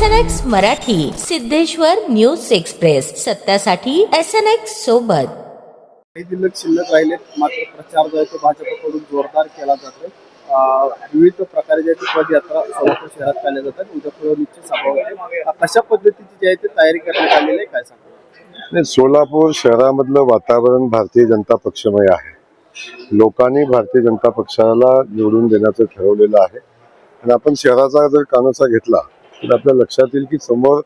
S N X Marathi Siddheshwar news express. सत्यासाठी S N X सोबत. काही दिवस शिल्लक राहिलेत मात्र प्रचार जो आहे तो भाजपकडून जोरदार केला जातोय. विविध प्रकारे जे आहे ती पदयात्रा सोलापूर शहरात काढल्या जातात उद्या निश्चित सभा होते. कशा पद्धतीची जी आहे ती तयारी करण्यात आलेली आहे काय सांगा नाही सोलापूर शहरामधलं वातावरण भारतीय जनता पक्षमय आहे. लोकांनी भारतीय जनता पक्षाला निवडून देण्याचं ठरवलेलं आहे. आणि आपण शहराचा जर कानोसा घेतला तर आपल्या लक्षात येईल की समोर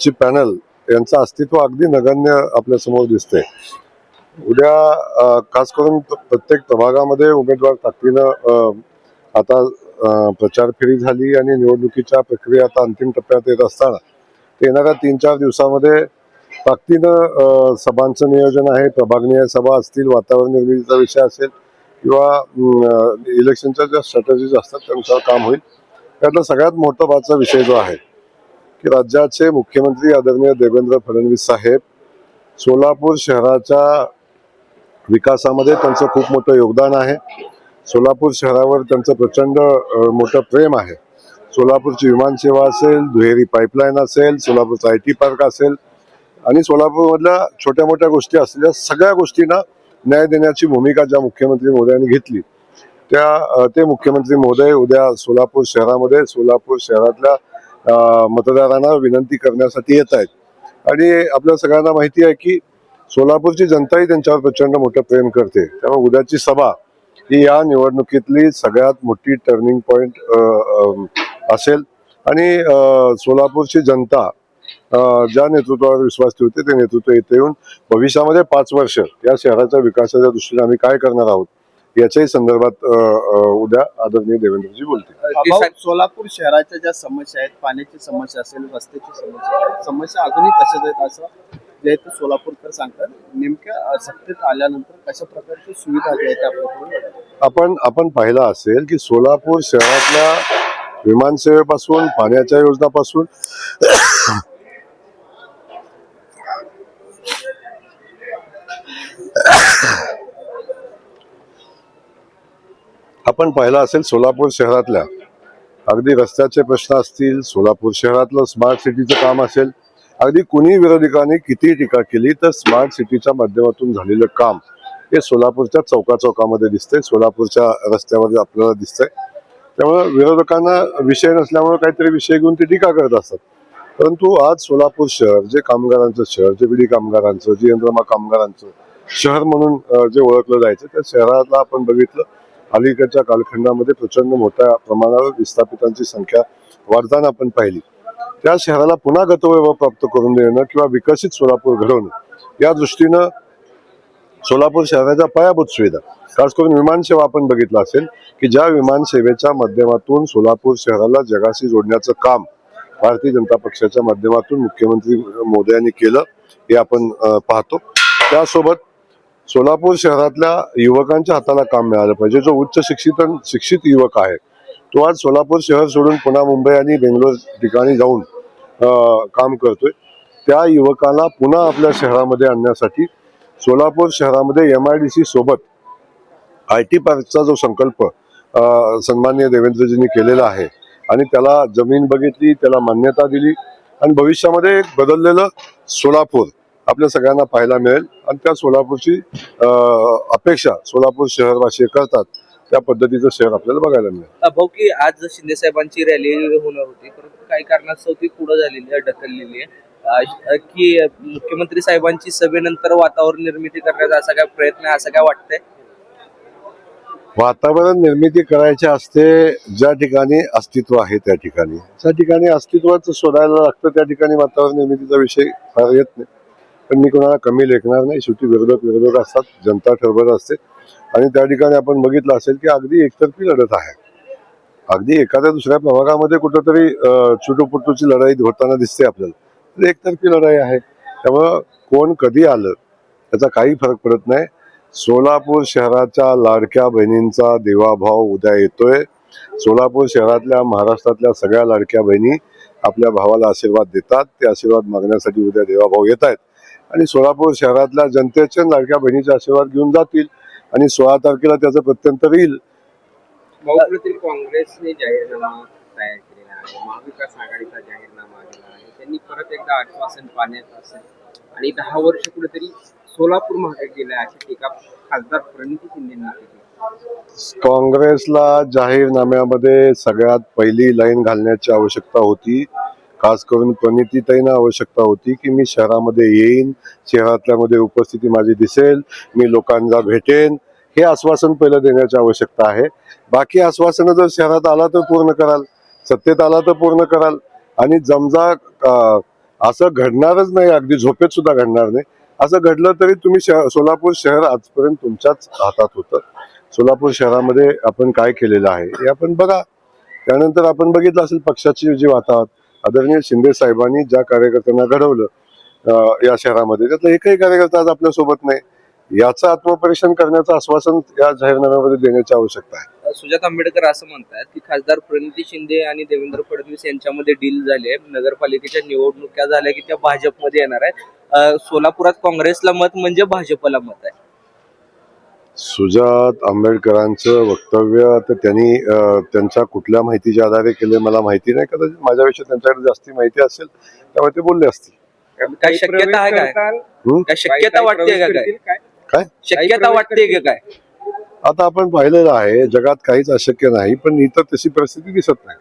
ची पॅनल यांचं अस्तित्व अगदी नगण्य आपल्यासमोर दिसते उद्या खास करून प्रत्येक प्रभागामध्ये उमेदवार ताकदीनं आता प्रचार फेरी झाली आणि निवडणुकीच्या प्रक्रिया आता अंतिम टप्प्यात येत असताना ते येणाऱ्या तीन चार दिवसामध्ये ताकदीनं सभांचं नियोजन आहे प्रभागनीय सभा असतील वातावरण निर्मितीचा विषय असेल किंवा इलेक्शनच्या ज्या स्ट्रॅटजीज असतात त्यानुसार काम होईल. त्यातला सगळ्यात महत्त्वाचा विषय जो आहे की राज्याचे मुख्यमंत्री आदरणीय देवेंद्र फडणवीस साहेब सोलापूर शहराच्या विकासामध्ये त्यांचं खूप मोठं योगदान आहे. सोलापूर शहरावर त्यांचं प्रचंड मोठं प्रेम आहे. सोलापूरची विमानसेवा असेल दुहेरी पाईपलाईन असेल सोलापूरचा आय टी पार्क असेल आणि सोलापूरमधल्या छोट्या मोठ्या गोष्टी असलेल्या सगळ्या गोष्टींना न्याय देण्याची भूमिका ज्या मुख्यमंत्री महोदयांनी घेतली त्या ते मुख्यमंत्री महोदय उद्या सोलापूर शहरामध्ये सोलापूर शहरातल्या मतदारांना विनंती करण्यासाठी येत आहेत. आणि आपल्या सगळ्यांना माहिती आहे की सोलापूरची जनताही त्यांच्यावर प्रचंड मोठं प्रेम करते. त्यामुळे उद्याची सभा ही या निवडणुकीतली सगळ्यात मोठी टर्निंग पॉइंट असेल. आणि सोलापूरची जनता ज्या नेतृत्वावर विश्वास ठेवते ते नेतृत्व इथे येऊन भविष्यामध्ये पाच वर्ष या शहराच्या विकासाच्या दृष्टीने आम्ही काय करणार आहोत याच्याही संदर्भात उद्या आदरणीय देवेंद्रजी बोलतील. सोलापूर शहराच्या ज्या समस्या आहेत पाण्याची समस्या असेल रस्त्याची समस्या समस्या अजूनही तशाच आहेत असं जे सोलापूरकर सांगतात नेमक्या सत्तेत आल्यानंतर कशा प्रकारची सुविधा ज्या आहेत त्या आपल्याकडून आपण आपण पाहिलं असेल की सोलापूर शहरातल्या विमानसेवेपासून पाण्याच्या योजनापासून आपण पाहिला असेल सोलापूर शहरातल्या. अगदी रस्त्याचे प्रश्न असतील सोलापूर शहरातलं स्मार्ट सिटीचं काम असेल अगदी कुणी विरोधकांनी किती टीका केली तर स्मार्ट सिटीच्या माध्यमातून झालेलं काम हे सोलापूरच्या चौका चौकामध्ये दिसतंय. सोलापूरच्या रस्त्यावर आपल्याला दिसतंय. त्यामुळे विरोधकांना विषय नसल्यामुळे काहीतरी विषय घेऊन ते टीका करत असतात. परंतु आज सोलापूर शहर जे कामगारांचं शहर जे बिडी कामगारांचं जे यंत्रमा कामगारांचं शहर म्हणून जे ओळखलं जायचं त्या शहराला आपण बघितलं अलीकडच्या कालखंडामध्ये प्रचंड मोठ्या प्रमाणावर विस्थापितांची संख्या वाढताना आपण पाहिली. त्या शहराला पुन्हा गतवैभव प्राप्त करून देणं किंवा विकसित सोलापूर घडवणं या दृष्टीनं सोलापूर शहराच्या पायाभूत सुविधा. खास करून विमानसेवा आपण बघितलं असेल की ज्या विमानसेवेच्या माध्यमातून सोलापूर शहराला जगाशी जोडण्याचं काम भारतीय जनता पक्षाच्या माध्यमातून मुख्यमंत्री मोदयांनी केलं हे आपण पाहतो. त्यासोबत सोलापूर शहरातल्या युवकांच्या हाताला काम मिळालं पाहिजे. जो उच्च शिक्षित शिक्षित युवक आहे तो आज सोलापूर शहर सोडून पुन्हा मुंबई आणि बेंगलोर ठिकाणी जाऊन काम करतोय. त्या युवकाला पुन्हा आपल्या शहरामध्ये आणण्यासाठी सोलापूर शहरामध्ये एम आय डी सी सोबत आय टी पार्कचा जो संकल्प सन्माननीय देवेंद्रजींनी केलेला आहे आणि त्याला जमीन बघितली त्याला मान्यता दिली आणि भविष्यामध्ये एक बदललेलं सोलापूर आपल्या सगळ्यांना पाहायला मिळेल. आणि त्या सोलापूरची अपेक्षा सोलापूर शहरवासी करतात त्या पद्धतीचं शहर आपल्याला बघायला मिळेल. भाऊ की आज शिंदे साहेबांची रॅली होणार होती परंतु काही कारणास्तव ती पुढे झालेली आहे ढकललेली आहे. की मुख्यमंत्री साहेबांची सभेनंतर वातावरण निर्मिती करण्याचा असा काय प्रयत्न आहे असं काय वाटतंय? वातावरण निर्मिती करायची असते ज्या ठिकाणी अस्तित्व आहे त्या ठिकाणी. ज्या ठिकाणी अस्तित्वाचं शोधायला लागतं त्या ठिकाणी वातावरण निर्मितीचा विषय फार येत नाही. पण मी कोणाला कमी लेखणार नाही. शेवटी विरोधक विरोधक असतात. जनता ठरवत असते. आणि त्या ठिकाणी आपण बघितलं असेल की अगदी एकतर्फी लढत आहे. अगदी एखाद्या दुसऱ्या प्रभागामध्ये कुठंतरी अं, चुटूपुटूची लढाई होताना दिसते आपल्याला. तर एकतर्फी लढाई आहे. त्यामुळं कोण कधी आलं त्याचा काही फरक पडत नाही. सोलापूर शहराच्या लाडक्या बहिणींचा देवाभाव उद्या येतोय. सोलापूर शहरातल्या महाराष्ट्रातल्या सगळ्या लाडक्या बहिणी आपल्या भावाला आशीर्वाद देतात. ते आशीर्वाद मागण्यासाठी उद्या देवाभाव येत आहेत. आणि सोलापूर शहरातल्या जनतेचे आणि लाडक्या बहिणीचे आशीर्वाद घेऊन जातील आणि सोळा तारखेला त्याचं प्रत्यंतर येईल. काँग्रेसने जाहीरनामा तयार केलेला आहे. महाविकास आघाडीचा जाहीरनामा आलेला आहे. त्यांनी परत एकदा आश्वासन पाण्यात असेल. आणि दहा वर्ष कुठेतरी सोलापूर गेलं आहे अशी टीका खासदार प्रणिती शिंदेंनी केली. काँग्रेसला जाहीरनाम्यामध्ये सगळ्यात पहिली लाईन घालण्याची आवश्यकता होती. खास करून प्रणितीताईंना आवश्यकता होती की मी शहरामध्ये येईन शहरातल्यामध्ये उपस्थिती माझी दिसेल मी लोकांना भेटेन. हे आश्वासन पहिलं देण्याची आवश्यकता आहे. बाकी आश्वासनं जर शहरात आला तर पूर्ण कराल. सत्तेत आला तर पूर्ण कराल. आणि जमजा असं घडणारच नाही. अगदी झोपेत सुद्धा घडणार नाही. असं घडलं तरी तुम्ही शह- सोलापूर शहर आजपर्यंत तुमच्याच हातात होतं. सोलापूर शहरामध्ये आपण काय केलेलं आहे हे आपण बघा. त्यानंतर आपण बघितलं असेल पक्षाची जी वातावरण आदरणीय शिंदे साहेबांनी ज्या कार्यकर्त्यांना घडवलं या शहरामध्ये त्यातला एकही कार्यकर्ता आज आपल्यासोबत नाही. याचं आत्मपरीक्षण करण्याचं आश्वासन या जाहीरनाम्यामध्ये देण्याची आवश्यकता आहे. सुजात आंबेडकर असं म्हणतात की खासदार प्रणिती शिंदे आणि देवेंद्र फडणवीस यांच्यामध्ये डील झाली आहे. नगरपालिकेच्या निवडणुका झाल्या की त्या भाजपमध्ये येणार आहेत. सोलापुरात काँग्रेसला मत म्हणजे भाजपला मत आहे. सुजात आंबेडकरांचं वक्तव्य तर त्यांनी त्यांच्या कुठल्या माहितीच्या आधारे केले मला माहिती नाही. कदाचित माझ्यापेक्षा त्यांच्याकडे जास्ती माहिती असेल त्यामुळे ते बोलले असतील. काय शक्यता आहे काय? हम्म? काय शक्यता वाटते काय? काय? शक्यता वाटते का काय? आता आपण पाहिलेलं आहे जगात काहीच अशक्य नाही पण इथं तशी परिस्थिती दिसत नाही.